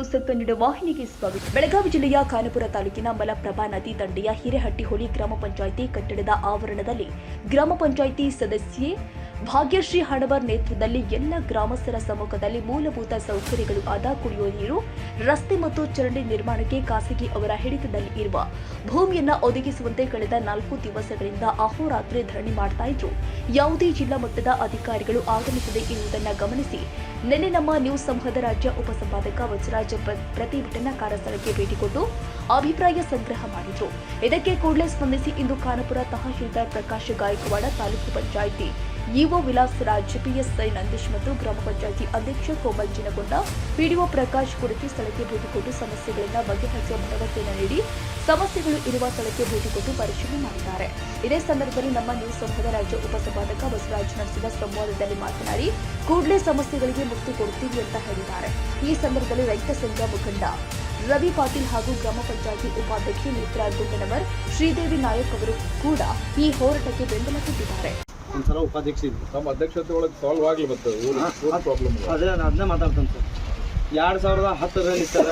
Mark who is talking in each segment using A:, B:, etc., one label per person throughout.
A: News Kannada ವಾಹಿನಿಗೆ ಸ್ವಾಗತ. ಬೆಳಗಾವಿ ಜಿಲ್ಲೆಯ ಖಾನಪುರ ತಾಲೂಕಿನ ಮಲಪ್ರಭಾ ನದಿ ದಂಡೆಯ ಹಿರೇಹಟ್ಟಿಹೊಳಿ ಗ್ರಾಮ ಪಂಚಾಯಿತಿ ಕಟ್ಟಡದ ಆವರಣದಲ್ಲಿ ಗ್ರಾಮ ಪಂಚಾಯಿತಿ ಸದಸ್ಯೆ ಭಾಗ್ಯಶ್ರೀ ಹಣವರ್ ನೇತೃತ್ವದಲ್ಲಿ ಎಲ್ಲ ಗ್ರಾಮಸ್ಥರ ಸಮ್ಮುಖದಲ್ಲಿ ಮೂಲಭೂತ ಸೌಕರ್ಯಗಳು ಆದ ಕುಡಿಯುವ ನೀರು, ರಸ್ತೆ ಮತ್ತು ಚರಂಡಿ ನಿರ್ಮಾಣಕ್ಕೆ ಖಾಸಗಿ ಅವರ ಹಿಡಿತದಲ್ಲಿ ಇರುವ ಭೂಮಿಯನ್ನು ಒದಗಿಸುವಂತೆ ಕಳೆದ ನಾಲ್ಕು ದಿವಸಗಳಿಂದ ಅಹೋರಾತ್ರಿ ಧರಣಿ ಮಾಡ್ತಾ ಇದ್ರು. ಯಾವುದೇ ಜಿಲ್ಲಾ ಮಟ್ಟದ ಅಧಿಕಾರಿಗಳು ಆಗಮಿಸದೆ ಇರುವುದನ್ನು ಗಮನಿಸಿ ನಿನ್ನೆ ನಮ್ಮ ನ್ಯೂಸ್ ಸಂಘದ ರಾಜ್ಯ ಉಪಸಂಪಾದಕ ವಜರಾಜ ಪ್ರ- ಪ್ರತಿಭಟನಾಕಾರ ಸ್ಥಳಕ್ಕೆ ಭೇಟಿ ಕೊಟ್ಟು ಅಭಿಪ್ರಾಯ ಸಂಗ್ರಹ ಮಾಡಿದ್ರು. ಇದಕ್ಕೆ ಕೂಡಲೇ ಸ್ಪಂದಿಸಿ ಇಂದು ಖಾನಪುರ ತಹಶೀಲ್ದಾರ್ ಪ್ರಕಾಶ್ ಗಾಯಕವಾಡ ತಾಲೂಕು ಪಂಚಾಯಿತಿ ಇಒ ವಿಲಾಸ್ ರಾಜ್ ಪಿಎಸ್ಐ ನಂದೀಶ್ ಮತ್ತು ಗ್ರಾಮ ಪಂಚಾಯಿತಿ ಅಧ್ಯಕ್ಷ ಕೋಮಲ್ ಜಿನಗೊಂಡ ಪಿಡಿಒ ಪ್ರಕಾಶ್ ಕುರಿತು ಸ್ಥಳಕ್ಕೆ ಭೇಟಿ ಕೊಟ್ಟು ಸಮಸ್ಯೆಗಳಿಂದ ಬಗೆಹರಿಸುವ ಭರವಸೆಯನ್ನು ನೀಡಿ ಸಮಸ್ಯೆಗಳು ಇರುವ ಸ್ಥಳಕ್ಕೆ ಭೇಟಿ ಕೊಟ್ಟು ಪರಿಶೀಲನೆ ಮಾಡಿದ್ದಾರೆ. ಇದೇ ಸಂದರ್ಭದಲ್ಲಿ ನಮ್ಮ ನ್ಯೂಸ್ ಸಂಘದ ರಾಜ್ಯ ಉಪಸಂಪಾದಕ ಬಸವರಾಜ್ ನಡೆಸಿದ ಸಂವಾದದಲ್ಲಿ ಮಾತನಾಡಿ, ಕೂಡಲೇ ಸಮಸ್ಯೆಗಳಿಗೆ ಮುಕ್ತಿ ಕೊಡುತ್ತೀವಿ ಅಂತ ಹೇಳಿದ್ದಾರೆ. ಈ ಸಂದರ್ಭದಲ್ಲಿ ರೈತ ಸಂಘ ಮುಖಂಡ ರವಿ ಪಾಟೀಲ್ ಹಾಗೂ ಗ್ರಾಮ ಪಂಚಾಯಿತಿ ಉಪಾಧ್ಯಕ್ಷೆ ನೇತ್ರಾ ಗುಂಡನವರ್, ಶ್ರೀದೇವಿ ನಾಯಕ್ ಅವರು ಕೂಡ ಈ ಹೋರಾಟಕ್ಕೆ ಬೆಂಬಲ ಕೊಟ್ಟಿದ್ದಾರೆ.
B: ಒಂದ್ಸಲ ಉಪಾಧ್ಯಕ್ಷ ಇದ್ವಿ
C: ನಮ್ಮ ಅಧ್ಯಕ್ಷತೆ ಒಳಗೆ ಸಾಲ್ವ್ ಆಗ್ಲಿ ಮತ್ತೆ ಊರು ಪ್ರಾಬ್ಲಮ್
B: ಅದೇ ನಾನು ಅದನ್ನೇ ಮಾತಾಡ್ತೇನೆ ಸರ್. ಎರಡು ಸಾವಿರದ ಹತ್ತರಲ್ಲಿ ಸರ್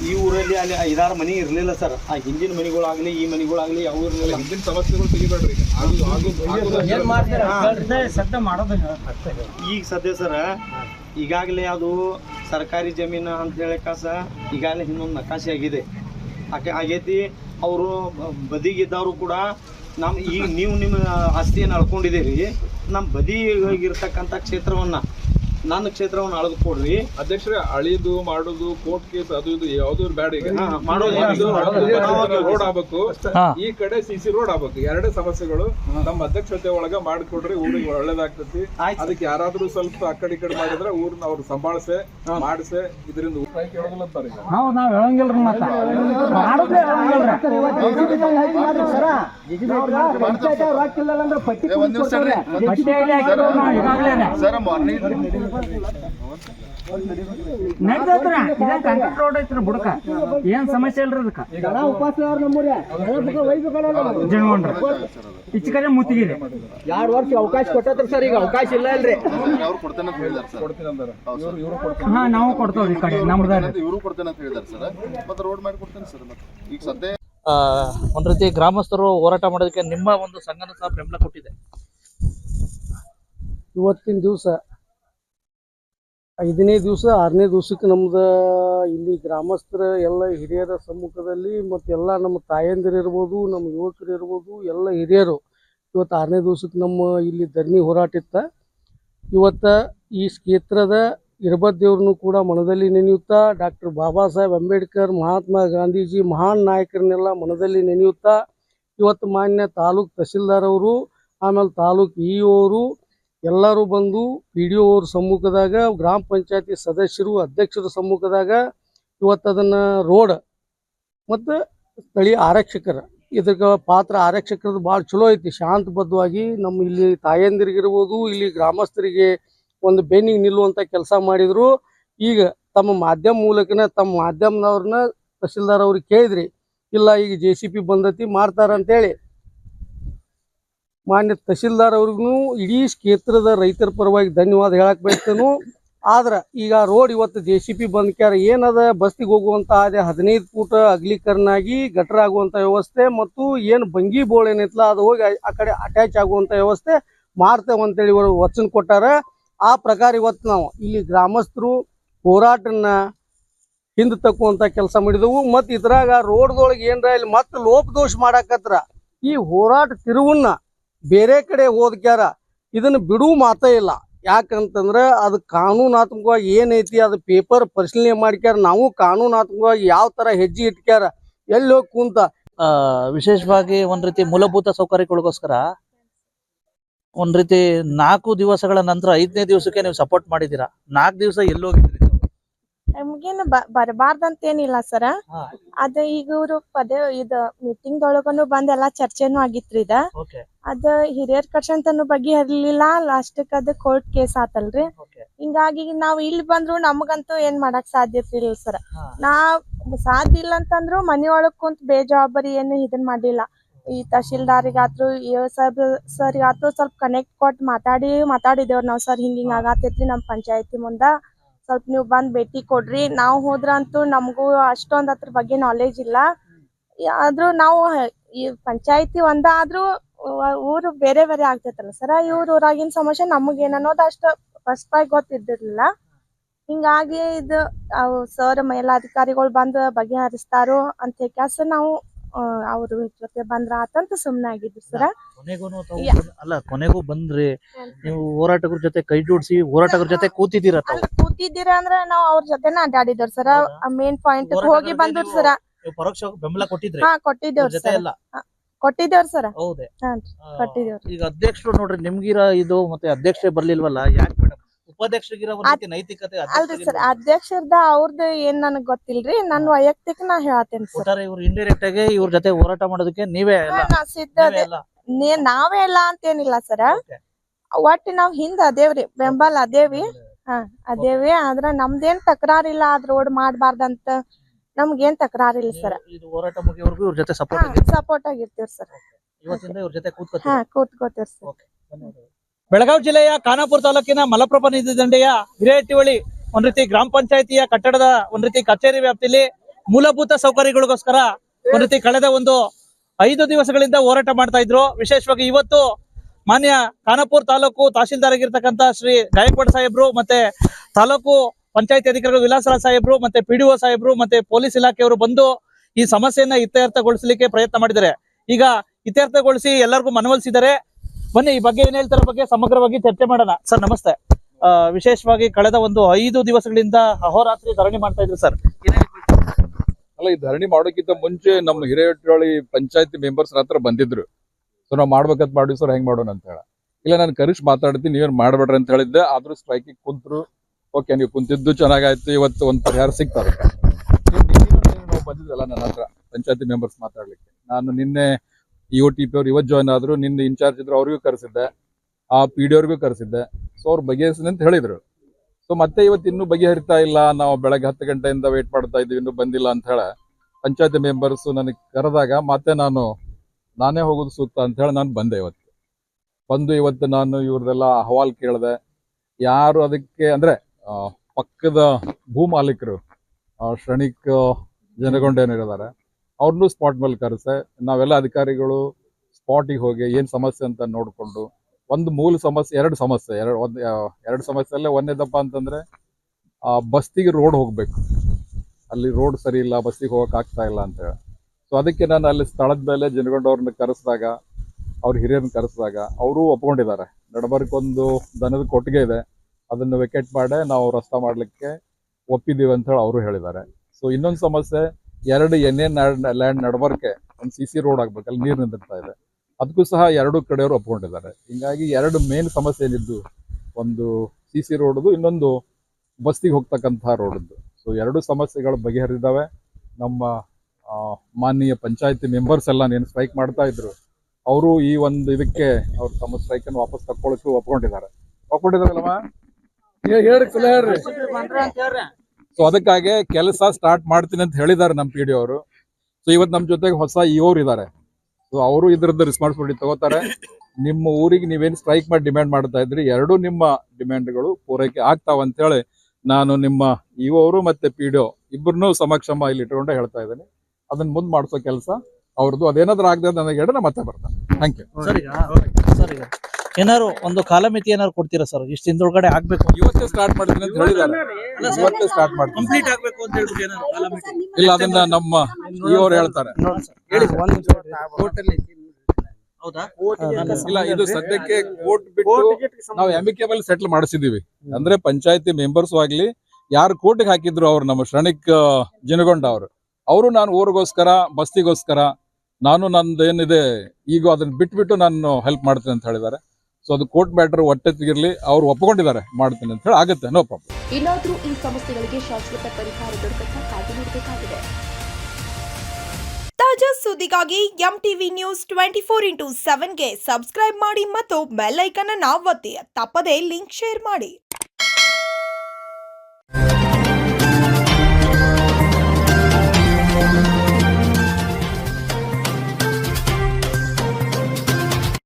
B: ಈ ಊರಲ್ಲಿ ಅಲ್ಲಿ ಐದಾರು ಮನೆ ಇರಲಿಲ್ಲ ಸರ್. ಆ ಹಿಂದಿನ ಮನೆಗಳಾಗಲಿ ಈ ಮನೆಗಳಾಗಲಿ ಯಾವ ಇರಲಿಲ್ಲ
C: ಹಿಂದಿನ ಸಮಸ್ಯೆಗಳು ತೆಗಿಬೇಡ್ರಿ ಈಗ. ಮಾಡೋದು
B: ಈಗ ಸದ್ಯ ಸರ್ ಈಗಾಗಲೇ ಅದು ಸರ್ಕಾರಿ ಜಮೀನು ಅಂತ ಹೇಳಕ್ಕ ಸರ್ ಈಗಾಗಲೇ ಇನ್ನೊಂದು ನಕಾಶೆ ಆಗಿದೆ ಆಕೆ ಆಗೈತಿ ಅವರು ಬದಿಗಿದ್ದವರು ಕೂಡ ನಮ್ಮ ಈಗ ನೀವು ನಿಮ್ಮ ಆಸ್ತಿಯನ್ನು ಅಳ್ಕೊಂಡಿದ್ದೀರಿ ನಮ್ಮ ಬದಿಯಾಗಿರ್ತಕ್ಕಂಥ ಕ್ಷೇತ್ರವನ್ನು ನನ್ನ ಕ್ಷೇತ್ರವನ್ನು ಅಳದು ಕೊಡ್ರಿ
C: ಅಧ್ಯಕ್ಷರೇ ಅಳಿದು ಮಾಡುದು ಕೋರ್ಟ್ ಕೇಸ್ ಅದು ಇದು ಯಾವ್ದು ಬ್ಯಾಡ ಈಗ. ರೋಡ್ ಆಗ್ಬೇಕು. ಈ ಕಡೆ ಸಿಸಿ ಸಿ ರೋಡ್ ಆಗ್ಬೇಕು. ಎರಡೇ ಸಮಸ್ಯೆಗಳು. ನಮ್ಮ ಅಧ್ಯಕ್ಷತೆ ಒಳಗ ಮಾಡ್ಕೊಡ್ರಿ ಊರಿಗೆ ಒಳ್ಳೇದಾಗ್ತತಿ. ಅದಕ್ಕೆ ಯಾರಾದ್ರೂ ಸ್ವಲ್ಪ ಆ ಕಡೆ ಈ ಕಡೆ ಮಾಡಿದ್ರೆ ಊರ್ನ ಅವ್ರು ಸಂಭಾಳಿಸೆ ಮಾಡಿಸೆ ಇದರಿಂದ ಊಟ ಕೇಳೋದಿಲ್ಲ
D: ನಾವು ನಾವು ಹೇಳಂಗಿಲ್ರಿ ಪಟ್ಟಿ ನಾವು ಈಗಾಗ್ಲೇನೆ. ನಡ್ದೈತ್ರ ಇದೇ ಕಾಂಕ್ರೀಟ್ ರೋಡ್ ಐತ್ರಿ ಬುಡಕ ಏನ್ ಸಮಸ್ಯೆ ಇಲ್ರಿ ಅದಕ್ಕ ಜಣಗೊಂಡ್ರಿ ಈಚೆ ಕಡೆ ಮುತ್ತಿಗಿದೆ
B: ಎರಡು ವರ್ಷ ಅವಕಾಶ ಕೊಟ್ಟತ್ರ ಸರ್ ಈಗ ಅವಕಾಶ
C: ಇವ್ರು ಇವ್ರು
D: ಹಾ ನಾವು ಕೊಡ್ತೇವ್ರಿ ಈ ಕಡೆ ನಮ್ದಾರಿ
E: ಇವರು ಕೊಡ್ತೇನೆ ಅಂತ ಹೇಳಿದಾರೆ ಸರ್ ಮತ್ತೆ ರೋಡ್ ಮಾಡಿ ಕೊಡ್ತೇನೆ ಸರ್ ಈಗ ಸದ್ಯ
F: ಒಂದ್ ರೀತಿ ಗ್ರಾಮಸ್ಥರು ಹೋರಾಟ ಮಾಡೋದಕ್ಕೆ ನಿಮ್ಮ ಒಂದು ಸಂಘನ ಸಹ ಬೆಂಬಲ ಕೊಟ್ಟಿದೆ.
G: ಇವತ್ತಿನ ದಿವಸ ಐದನೇ ದಿವಸ, ಆರನೇ ದಿವಸಕ್ಕೆ ನಮ್ದು ಇಲ್ಲಿ ಗ್ರಾಮಸ್ಥರ ಎಲ್ಲ ಹಿರಿಯರ ಸಮ್ಮುಖದಲ್ಲಿ ಮತ್ತು ಎಲ್ಲ ನಮ್ಮ ತಾಯಂದಿರು ಇರ್ಬೋದು, ನಮ್ಮ ಯುವಕರು ಇರ್ಬೋದು, ಎಲ್ಲ ಹಿರಿಯರು ಇವತ್ತು ಆರನೇ ದಿವಸಕ್ಕೆ ನಮ್ಮ ಇಲ್ಲಿ ಧರಣಿ ಹೋರಾಟ ಇತ್ತ. ಇವತ್ತು ಈ ಕ್ಷೇತ್ರದ ಇರಬದ್ದೇವ್ರನ್ನು ಕೂಡ ಮನದಲ್ಲಿ ನೆನೆಯುತ್ತಾ, ಡಾಕ್ಟರ್ ಬಾಬಾ ಸಾಹೇಬ್ ಅಂಬೇಡ್ಕರ್, ಮಹಾತ್ಮ ಗಾಂಧೀಜಿ ಮಹಾನ್ ನಾಯಕರನ್ನೆಲ್ಲ ಮನದಲ್ಲಿ ನೆನೆಯುತ್ತಾ, ಇವತ್ತು ಮಾನ್ಯ ತಾಲೂಕ್ ತಹಸೀಲ್ದಾರ್ ಅವರು, ಆಮೇಲೆ ತಾಲೂಕ್ ಇ ಅವರು ಎಲ್ಲರೂ ಬಂದು ಪಿ ಡಿ ಅವ್ರ ಸಮ್ಮುಖದಾಗ ಗ್ರಾಮ ಪಂಚಾಯತಿ ಸದಸ್ಯರು, ಅಧ್ಯಕ್ಷರ ಸಮ್ಮುಖದಾಗ ಇವತ್ತು ಅದನ್ನು ರೋಡ್ ಮತ್ತು ಸ್ಥಳೀಯ ಆರಕ್ಷಕರ ಇದಕ್ಕೆ ಪಾತ್ರ ಆರಕ್ಷಕರದ್ದು ಭಾಳ ಚಲೋ ಐತಿ. ಶಾಂತಬದ್ಧವಾಗಿ ನಮ್ಮ ಇಲ್ಲಿ ತಾಯಂದಿರಿಗಿರ್ಬೋದು, ಇಲ್ಲಿ ಗ್ರಾಮಸ್ಥರಿಗೆ ಒಂದು ಬೆನ್ನಿಗೆ ನಿಲ್ಲುವಂಥ ಕೆಲಸ ಮಾಡಿದ್ರು. ಈಗ ತಮ್ಮ ಮಾಧ್ಯಮ ಮೂಲಕನ ತಮ್ಮ ಮಾಧ್ಯಮದವ್ರನ್ನ ತಹಸೀಲ್ದಾರ್ ಅವ್ರಿಗೆ ಕೇಳಿದ್ರಿ, ಇಲ್ಲ ಈಗ ಜೆ ಸಿ ಪಿ ಬಂದತಿ ಮಾಡ್ತಾರ ಅಂತೇಳಿ ಮಾನ್ಯ ತಹಶೀಲ್ದಾರ್ ಅವ್ರಿಗೂ ಇಡೀ ಕ್ಷೇತ್ರದ ರೈತರ ಪರವಾಗಿ ಧನ್ಯವಾದ ಹೇಳಕ್ ಬಯಸ್ತೇನು. ಆದ್ರೆ ಈಗ ರೋಡ್ ಇವತ್ತು ಜೆ ಸಿ ಪಿ ಬಂದ್ಕ್ಯಾರ ಏನದ? ಬಸ್ತಿಗೆ ಹೋಗುವಂತ ಅದೇ ಹದಿನೈದು ಫೂಟ್ ಅಗಲೀಕರಣ ಆಗಿ ಗಟ್ರ ಆಗುವಂತ ವ್ಯವಸ್ಥೆ ಮತ್ತು ಏನು ಬಂಗಿ ಬೋಳ್ ಏನೈತಲ್ಲ ಅದು ಹೋಗಿ ಆ- ಕಡೆ ಅಟ್ಯಾಚ್ ಆಗುವಂತ ವ್ಯವಸ್ಥೆ ಮಾಡ್ತೇವೆ ಅಂತೇಳಿ ಇವರು ವಚನ ಕೊಟ್ಟಾರ. ಆ ಪ್ರಕಾರ ಇವತ್ತು ನಾವು ಇಲ್ಲಿ ಗ್ರಾಮಸ್ಥರು ಹೋರಾಟನ ಹಿಂದೆ ತಕ್ಕುವಂತ ಕೆಲಸ ಮಾಡಿದೆವು. ಮತ್ತು ಇದ್ರಾಗ ರೋಡ್ದೊಳಗೆ ಏನರ ಇಲ್ಲಿ ಮತ್ತೆ ಲೋಪದೋಷ ಮಾಡಾಕತ್ರ ಈ ಹೋರಾಟ ತಿರುವನ್ನ ಬೇರೆ ಕಡೆ ಓದ್ಕ್ಯಾರ ಇದನ್ನ ಬಿಡುವ ಮಾತೇ ಇಲ್ಲ. ಯಾಕಂತಂದ್ರೆ ಅದು ಕಾನೂನಾತ್ಮಕವಾಗಿ ಏನೈತಿ, ಅದು ಪೇಪರ್ ಪರಿಶೀಲನೆ ಮಾಡ್ಕ್ಯಾರ, ನಾವು ಕಾನೂನಾತ್ಮಕವಾಗಿ ಯಾವ ತರ ಹೆಜ್ಜೆ ಇಟ್ಕ್ಯಾರ, ಎಲ್ಲಿ ಹೋಗಿ ಕುಂತ.
F: ವಿಶೇಷವಾಗಿ ಒಂದ್ ರೀತಿ ಮೂಲಭೂತ ಸೌಕರ್ಯಗಳಿಗೋಸ್ಕರ ಒಂದ್ ರೀತಿ ನಾಲ್ಕು ದಿವಸಗಳ ನಂತರ ಐದನೇ ದಿವಸಕ್ಕೆ ನೀವು ಸಪೋರ್ಟ್ ಮಾಡಿದೀರಾ ನಾಲ್ಕು ದಿವಸ ಎಲ್ಲೋಗಿದ್ರಿ
H: ನಮ್ಗೇನು ಬರಬಾರ್ದಂತ ಏನಿಲ್ಲ ಸರ. ಅದ ಈಗ ಇವ್ರು ಪದೇ ಇದ ಮೀಟಿಂಗ್ ದೊಳಗನು ಬಂದ ಎಲ್ಲಾ ಚರ್ಚೆನೂ ಆಗಿತ್ರಿ ಇದ. ಅದ ಹಿರಿಯರ್ ಕರ್ಷಂತನು ಬಗ್ಗೆ ಇರ್ಲಿಲ್ಲ ಲಾಸ್ಟಕ್ ಅದ ಕೋರ್ಟ್ ಕೇಸ್ ಆತಲ್ರಿ. ಹಿಂಗಾಗಿ ನಾವ್ ಇಲ್ಲಿ ಬಂದ್ರು ನಮಗಂತೂ ಏನ್ ಮಾಡಕ್ ಸಾಧ್ಯ ಇಲ್ಲ ಸರ. ನಾ ಸಾಧ್ಯ ಇಲ್ಲ ಅಂತಂದ್ರು ಮನಿಯೊಳಗ್ ಕುಂತ ಬೇಜವಾಬ್ದಾರಿ ಏನು ಇದನ್ ಮಾಡಿಲ್ಲ ಈ ತಹಶೀಲ್ದಾರಿಗಾದ್ರು ಸರ್ ಸರ್ಗಾದ್ರು ಸ್ವಲ್ಪ ಕನೆಕ್ಟ್ ಕೊಟ್ಟು ಮಾತಾಡಿ ಮಾತಾಡಿದೇವ್ರ ನಾವ್ ಸರ್ ಹಿಂಗ ಹಿಂಗ ಆಗತೈತ್ರಿ ನಮ್ ಪಂಚಾಯತಿ ಮುಂದ. ಸ್ವಲ್ಪ ನೀವು ಬಂದ್ ಭೇಟಿ ಕೊಡ್ರಿ. ನಾವು ಹೋದ್ರಂತೂ ನಮಗೂ ಅಷ್ಟೊಂದ್ ಅದ್ರ ಬಗ್ಗೆ ನಾಲೆಜ್ ಇಲ್ಲ. ಆದ್ರೂ ನಾವು ಈ ಪಂಚಾಯತಿ ಒಂದ ಆದ್ರೂ ಊರು ಬೇರೆ ಬೇರೆ ಆಗ್ತೈತಲ್ಲ ಸರ? ಇವ್ರ ಊರಾಗಿನ ಸಮಸ್ಯೆ ನಮಗ್ ಏನ್ ಅನ್ನೋದು ಅಷ್ಟ ಫಸ್ಟ್ ಆಗಿ ಗೊತ್ತಿದ್ದಿರ್ಲಿಲ್ಲ. ಹಿಂಗಾಗಿ ಇದು ಸರ್ ಮೇಲಾಧಿಕಾರಿಗಳು ಬಂದು ಬಗೆಹರಿಸ್ತಾರೋ ಅಂತ ಹೇಳಿ ನಾವು ಅವ್ರ ಜೊತೆ ಬಂದ್ರ ಆತಂತ ಸುಮ್ನೆ ಆಗಿದ್ವಿ ಸರ.
F: ಬಂದ್- ಅಲ್ಲ ಕೊನೆಗೂ ಬಂದ್ರಿ ನೀವು ಹೋರಾಟಗಾರ ಜೊತೆ ಕೈ ಜೋಡಿಸಿ ಹೋರಾಟಗಾರ ಜೊತೆ ಕೂತಿದ್ದೀರ ತಾವು?
H: ಅಲ್ಲಿ ಕೂತಿದ್ದೀರ ಅಂದ್ರ ನಾವ್ ಅವ್ರ ಜೊತೆನ ಅಡ್ಡಾಡಿದವ್ರ ಸರ? ಮೇನ್ ಪಾಯಿಂಟ್ ಹೋಗಿ
F: ಹೋರಾಟಗಾರರಿಗೆ
H: ಸರ್
F: ನೀವು
H: ಸರ.
F: ನೀವು ಪರೋಕ್ಷ ಬೆಂಬಲ ಕೊಟ್ಟಿದ್ರಿ
H: ಹಾ
F: ಇವ್ರ
H: ಕೊಟ್ಟಿದ್ದೇವ್ರ
F: ಜೊತೆ
H: ಸರ್.
F: ಎಲ್ಲ
H: ಕೊಟ್ಟಿದ್ದೇವ್ರ ಸರ.
F: ಹೌದೇ.
H: ಹಾನ್ರಿ,
F: ಆ,
H: ಕೊಟ್ಟಿದ್ದೇವ್ರಿ.
F: ಈಗ ಅಧ್ಯಕ್ಷರು ನೋಡ್ರಿ ನಿಮ್ಗಿರ ಇದು ಮತ್ತೆ ಅಧ್ಯಕ್ಷ ಬರ್ಲಿಲ್ವಲ್ಲ? ಯಾಕೆ ಮೇಡಮ್? ಉಪಾಧ್ಯಕ್ಷರಿಗಿರ ನೈತಿಕತೆ
H: ಅಲ್ರಿ ಸರ್
F: ಅಧ್ಯಕ್ಷರಿಗಿಲ್ವಾ?
H: ಅಧ್ಯಕ್ಷರ್ದ ಅವ್ರದ್ದು ಏನ್ ನನಗ್ ಗೊತ್ತಿಲ್ರಿ ನನ್ ವೈಯಕ್ತಿಕ ನಾ ಹೇಳತ್ತೇನೆ ಸರ್.
F: ಒಟ್ಟಾರೆ ಇವ್ರು ಇಂಡೈರೆಕ್ಟ್ ಆಗಿ ಇವ್ರ ಜೊತೆ ಹೋರಾಟ ಮಾಡೋದಕ್ಕೆ ನೀವೇ ಎಲ್ಲ
H: ನಾ ಸಿದ್ಧ
F: ನೀವೇ
H: ಅದೇ
F: ಎಲ್ಲ
H: ನೀ- ನಾವೇ ಇಲ್ಲ ಅಂತೇನಿಲ್ಲ ಸರ.
F: Okay.
H: ಒಟ್ ನಾವ್ ಹಿಂದ ಅದೇವ್ರಿ ಬೆಂಬಲ ಅದೇವಿ. ಹಾ ಅದೇವಿ. ಆದ್ರ ನಮ್ದೇನ್ ತಕರಾರಿಲ್ಲ ಅದ್ ರೋಡ್ ಮಾಡ್ಬಾರ್ದಂತ ನಮ್ಗೇನ್ ತಕರಾರಿಲ್ಲ ಇಲ್ಲ
F: ಸರ್. ಇದು ಹೋರಾಟ ಮುಗಿಯವರೆಗೂ ಇವ್ರ ಜೊತೆ ಸಪೋರ್ಟ್
H: ಸಪೋರ್ಟ್ ಆಗಿರ್ತೀವಿ ಸರ್.
F: ಇವತ್ತಿಂದ ಇವ್ರ ಜೊತೆ ಕೂತ್ಕೊತೀವಿ
H: ಹಾ ಕೂತ್ಕೋತೀವಿ ಸರ್.
F: ಬೆಳಗಾವಿ ಜಿಲ್ಲೆಯ ಖಾನಾಪುರ ತಾಲೂಕಿನ ಮಲಪ್ರಭಾ ನಿಧಿ ದಂಡೆಯ ಹಿರೇಹಟ್ಟಿಹೊಳಿ ಒಂದ್ ರೀತಿ ಗ್ರಾಮ ಪಂಚಾಯತಿಯ ಕಟ್ಟಡದ ಒಂದ್ ರೀತಿ ಕಚೇರಿ ವ್ಯಾಪ್ತಿಯಲ್ಲಿ ಮೂಲಭೂತ ಸೌಕರ್ಯಗಳಿಗೋಸ್ಕರ ಒಂದ್ ರೀತಿ ಕಳೆದ ಒಂದು ಐದು ದಿವಸಗಳಿಂದ ಹೋರಾಟ ಮಾಡ್ತಾ ಇದ್ರು. ವಿಶೇಷವಾಗಿ ಇವತ್ತು ಮಾನ್ಯ ಖಾನಾಪುರ ತಾಲೂಕು ತಹಶೀಲ್ದಾರ್ ಆಗಿರ್ತಕ್ಕಂತ ಶ್ರೀ ಗಾಯಕ್ವಾಡ್ ಸಾಹೇಬ್ರು ಮತ್ತೆ ತಾಲೂಕು ಪಂಚಾಯತಿ ಅಧಿಕಾರಿಗಳು ವಿಲಾಸರಾವ್ ಸಾಹೇಬ್ರು ಮತ್ತೆ ಪಿಡಿಒ ಸಾಹೇಬ್ರು ಮತ್ತೆ ಪೊಲೀಸ್ ಇಲಾಖೆಯವರು ಬಂದು ಈ ಸಮಸ್ಯೆಯನ್ನ ಇತ್ಯರ್ಥಗೊಳಿಸಲಿಕ್ಕೆ ಪ್ರಯತ್ನ ಮಾಡಿದ್ದಾರೆ. ಈಗ ಇತ್ಯರ್ಥಗೊಳಿಸಿ ಎಲ್ಲರಿಗೂ ಮನವೊಲಿಸಿದ್ದಾರೆ ಬನ್ನಿ, ಈ ಬಗ್ಗೆ ಏನ್ ಹೇಳ್ತಾರ ಬಗ್ಗೆ ಸಮಗ್ರವಾಗಿ ಚರ್ಚೆ ಮಾಡೋಣ. ಸರ್, ನಮಸ್ತೆ. ವಿಶೇಷವಾಗಿ ಕಳೆದ ಒಂದು ಐದು ದಿವಸಗಳಿಂದ ಅಹೋರಾತ್ರಿ ಧರಣಿ ಮಾಡ್ತಾ ಇದ್ರು ಸರ್.
C: ಅಲ್ಲ, ಈ ಧರಣಿ ಮಾಡೋಕ್ಕಿಂತ ಮುಂಚೆ ನಮ್ಮ ಹಿರೇಹಟ್ಟಿಹೊಳಿ ಪಂಚಾಯತಿ ಮೆಂಬರ್ಸ್ ಹತ್ರ ಬಂದಿದ್ರು. ಸೊ ನಾವು ಮಾಡ್ಬೇಕಂತ ಮಾಡಿ ಸರ್, ಹೆಂಗ್ ಮಾಡೋಣ ಅಂತ ಹೇಳ. ಇಲ್ಲ, ನಾನು ಕರಿಶ್ ಮಾತಾಡ್ತೀನಿ, ನೀವೇನ್ ಮಾಡ್ಬೇಡ್ರಿ ಅಂತ ಹೇಳಿದ್ದೆ. ಆದ್ರೂ ಸ್ಟ್ರೈಕಿಗೆ ಕುಂತ್ರು. ಓಕೆ ನೀವು ಕುಂತಿದ್ದು ಚೆನ್ನಾಗಾಯ್ತು. ಇವತ್ತು ಒಂದು ಪರಿಹಾರ ಸಿಗ್ತಾರೆ ಬಂದಿದ್ದಲ್ಲ ನನ್ನ ಹತ್ರ, ಪಂಚಾಯತಿ ಮೆಂಬರ್ಸ್ ಮಾತಾಡ್ಲಿಕ್ಕೆ. ನಾನು ನಿನ್ನೆ ಇ ಒ ಟಿ ಪಿ ಅವ್ರು ಇವತ್ತು ಜಾಯ್ನ್ ಆದ್ರು, ನಿನ್ನ ಇನ್ಚಾರ್ಜ್ ಇದ್ರು, ಅವ್ರಿಗೂ ಕರೆಸಿದ್ದೆ. ಆ ಪಿ ಡಿ ಅವ್ರಿಗೂ ಕರೆಸಿದ್ದೆ. ಸೊ ಅವ್ರು ಬಗೆಹರಿಸಿದೆ ಅಂತ ಹೇಳಿದ್ರು. ಸೊ ಮತ್ತೆ ಇವತ್ತು ಇನ್ನೂ ಬಗೆಹರಿತಾ ಇಲ್ಲ, ನಾವು ಬೆಳಗ್ಗೆ ಹತ್ತು ಗಂಟೆಯಿಂದ ವೇಟ್ ಮಾಡ್ತಾ ಇದ್ದೀವಿ, ಇನ್ನೂ ಬಂದಿಲ್ಲ ಅಂತ ಹೇಳಿ. ಪಂಚಾಯತಿ ಮೆಂಬರ್ಸ್ ನನಗೆ ಕರೆದಾಗ, ಮತ್ತೆ ನಾನು, ನಾನೇ ಹೋಗೋದು ಸೂಕ್ತ ಅಂತ ಹೇಳಿ ನಾನು ಬಂದೆ ಇವತ್ತು. ಬಂದು ಇವತ್ತು ನಾನು ಇವ್ರದೆಲ್ಲ ಅಹವಾಲ್ ಕೇಳಿದೆ. ಯಾರು ಅದಕ್ಕೆ, ಅಂದ್ರೆ ಪಕ್ಕದ ಭೂ ಮಾಲೀಕರು ಶ್ರಣಿಕ್ ಜನಗೊಂಡೇನಿದ್ದಾರೆ ಅವ್ರನ್ನೂ ಸ್ಪಾಟ್ ಮೇಲೆ ಕರೆಸೆ, ನಾವೆಲ್ಲ ಅಧಿಕಾರಿಗಳು ಸ್ಪಾಟಿಗೆ ಹೋಗಿ ಏನು ಸಮಸ್ಯೆ ಅಂತ ನೋಡಿಕೊಂಡು, ಒಂದು ಮೂಲ ಸಮಸ್ಯೆ, ಎರಡು ಸಮಸ್ಯೆ, ಎರಡು, ಒಂದು ಎರಡು ಸಮಸ್ಯೆಲ್ಲೇ ಒಂದೇದಪ್ಪ ಅಂತಂದ್ರೆ, ಆ, ಬಸ್ತಿಗೆ ರೋಡ್ ಹೋಗಬೇಕು. ಅಲ್ಲಿ ರೋಡ್ ಸರಿ ಇಲ್ಲ ಬಸ್ಸಿಗೆ ಹೋಗೋಕ್ಕಾಗ್ತಾ ಇಲ್ಲ ಅಂತ ಹೇಳಿ. ಸೊ ಅದಕ್ಕೆ ನಾನು ಅಲ್ಲಿ ಸ್ಥಳದ ಮೇಲೆ ಜನಗೊಂಡವ್ರನ್ನ ಕರೆಸಿದಾಗ, ಅವ್ರ ಹಿರಿಯರನ್ನ ಕರೆಸಿದಾಗ, ಅವರು ಒಪ್ಕೊಂಡಿದ್ದಾರೆ. ನಡಬರ್ಕೊಂದು ದನದ ಕೊಟ್ಟಿಗೆ ಇದೆ, ಅದನ್ನು ವೆಕೆಟ್ ಮಾಡೇ ನಾವು ರಸ್ತಾ ಮಾಡ್ಲಿಕ್ಕೆ ಒಪ್ಪಿದ್ದೀವಿ ಅಂತ ಹೇಳಿ ಅವರು ಹೇಳಿದ್ದಾರೆ. ಸೊ ಇನ್ನೊಂದು ಸಮಸ್ಯೆ ಎರಡು ಎನ್ ಎನ್ ಲ್ಯಾಂಡ್ ನಡಬರ್ಕೆ, ಒಂದು ಸಿ ಸಿ ರೋಡ್ ಆಗ್ಬೇಕು, ಅಲ್ಲಿ ನೀರು ನಿಂತಿರ್ತಾ ಇದೆ. ಅದಕ್ಕೂ ಸಹ ಎರಡು ಕಡೆಯವರು ಒಪ್ಕೊಂಡಿದ್ದಾರೆ. ಹಿಂಗಾಗಿ ಎರಡು ಮೇನ್ ಸಮಸ್ಯೆ ಏನಿದ್ದು ಒಂದು ಸಿ ಸಿ ರೋಡ್ದು, ಇನ್ನೊಂದು ಬಸ್ಸಿಗೆ ಹೋಗ್ತಕ್ಕಂತಹ ರೋಡ್ದು ಸೊ ಎರಡು ಸಮಸ್ಯೆಗಳು ಬಗೆಹರಿದಾವೆ. ನಮ್ಮ ಮಾನ್ಯ ಪಂಚಾಯತಿ ಮೆಂಬರ್ಸ್ ಎಲ್ಲ ಏನು ಸ್ಟ್ರೈಕ್ ಮಾಡ್ತಾ ಇದ್ರು. ಅವರು ಈ ಒಂದು ಇದಕ್ಕೆ ಅವ್ರು ತಮ್ಮ ಸ್ಟ್ರೈಕ್ ಅನ್ನು ವಾಪಸ್ ತಕ್ಕೊಳ್ಳೋಕೆ ಒಪ್ಕೊಂಡಿದ್ದಾರೆ. ಒಪ್ಕೊಂಡಿದಾರಲ್ಲಮ್ಮ ಸೊ ಅದಕ್ಕಾಗಿ ಕೆಲಸ ಸ್ಟಾರ್ಟ್ ಮಾಡ್ತೀನಿ ಅಂತ ಹೇಳಿದ್ದಾರೆ ನಮ್ಮ ಪಿ ಡಿ ಅವರು. ಸೊ ಇವತ್ತು ನಮ್ಮ ಜೊತೆಗೆ ಹೊಸ ಇ ಅವ್ರು ಇದ್ದಾರೆ ಸೊ ಅವರು ಇದ್ರದ್ದು ರೆಸ್ಪಾನ್ಸಿಬಿಲಿಟಿ ತಗೋತಾರೆ. ನಿಮ್ಮ ಊರಿಗೆ ನೀವೇನು ಸ್ಟ್ರೈಕ್ ಮಾಡಿ ಡಿಮ್ಯಾಂಡ್ ಮಾಡ್ತಾ ಇದ್ರಿ, ಎರಡೂ ನಿಮ್ಮ ಡಿಮ್ಯಾಂಡ್ಗಳು ಪೂರೈಕೆ ಆಗ್ತಾವ ಅಂತೇಳಿ ನಾನು ನಿಮ್ಮ ಇ ಅವರು ಮತ್ತೆ ಪಿ ಡಿ ಒ ಇಬ್ಬರನ್ನೂ ಸಮಕ್ಷಮ ಇಲ್ಲಿ ಇಟ್ಕೊಂಡೆ ಹೇಳ್ತಾ ಇದ್ದೀನಿ. ಅದನ್ನು ಮುಂದೆ ಮಾಡಿಸೋ ಕೆಲಸ. ಅವ್ರದ್ದು ಅದೇನಾದ್ರೂ ಆಗದೆ ನನಗೆ ಹೇಳಿದ್ರೆ ಮತ್ತೆ ಬರ್ತಾನೆ ಥ್ಯಾಂಕ್ ಯು
F: ಸರಿ ಸರಿ ಸರ್ ಈಗ ಏನಾರು ಒಂದು ಕಾಲಮಿತಿ ಏನಾರು ಕೊಡ್ತೀರಾ ಸರ್? ಇಷ್ಟು ಹಿಂದೊಳಗಡೆ ಆಗ್ಬೇಕು
C: ಇವತ್ತೇ ಸ್ಟಾರ್ಟ್ ಮಾಡ್ತೀನಿ ಅಂತ ಹೇಳಿದ್ದಾರೆ. ಇವತ್ತೇ ಸ್ಟಾರ್ಟ್ ಮಾಡ್ತೀನಿ.
F: ಕಂಪ್ಲೀಟ್ ಆಗ್ಬೇಕು ಅಂತ ಹೇಳ್ಬಿಟ್ಟು ಏನಾರು ಕಾಲಮಿತಿ?
C: ಇಲ್ಲ ಅದನ್ನ ನಮ್ಮ ಇವರು ಹೇಳ್ತಾರೆ.
F: ಹೇಳಿ ಹೌದಾ?
C: ಇಲ್ಲ ಇದು ಸದ್ಯಕ್ಕೆ ಕೋರ್ಟ್ ಬಿಟ್ಟು ನಾವು ಎಮಿಕೇಬಲ್ ಸೆಟ್ಲ್ ಮಾಡಿಸಿದೀವಿ. ಅಂದ್ರೆ ಪಂಚಾಯತಿ ಮೆಂಬರ್ಸ್ ಆಗ್ಲಿ ಯಾರು ಕೋರ್ಟ್ಗೆ ಹಾಕಿದ್ರು ಅವ್ರು ನಮ್ಮ ಶ್ರಣಿಕ್ ಜಿನಗೊಂಡ ಅವರು. ಅವರು ನಾನು ಊರಿಗೋಸ್ಕರ ಬಸ್ತಿಗೋಸ್ಕರ ನಾನು ನಂದು ಏನಿದೆ ಈಗ ಅದನ್ನ ಬಿಟ್ಬಿಟ್ಟು ನಾನು ಹೆಲ್ಪ್ ಮಾಡ್ತೀನಿ ಅಂತ ಹೇಳಿದ್ದಾರೆ. ಸೊ ಅದು ಕೋರ್ಟ್ ಮ್ಯಾಟರ್ ಹೊಟ್ಟೆಗಿರ್ಲಿ ಅವ್ರು ಒಪ್ಪಿಕೊಂಡಿದ್ದಾರೆ, ಮಾಡ್ತೀನಿ ಅಂತ ಹೇಳಿ ಆಗುತ್ತೆ ನೋ ಪ್ರಾಬ್ಲಮ್
A: ಇನ್ನಾದರೂ ಈ ಸಮಸ್ಯೆಗಳಿಗೆ ಶಾಶ್ವತ ಪರಿಹಾರ
I: ತಾಜಾ ಸುದ್ದಿಗಾಗಿ M TV news twenty four into ಸೆವೆನ್ಗೆ subscribe ಮಾಡಿ ಮತ್ತು ಬೆಲ್ ಐಕನ್ ಅನ್ನು ಒತ್ತಿ, ತಪ್ಪದೇ ಲಿಂಕ್ ಶೇರ್ ಮಾಡಿ.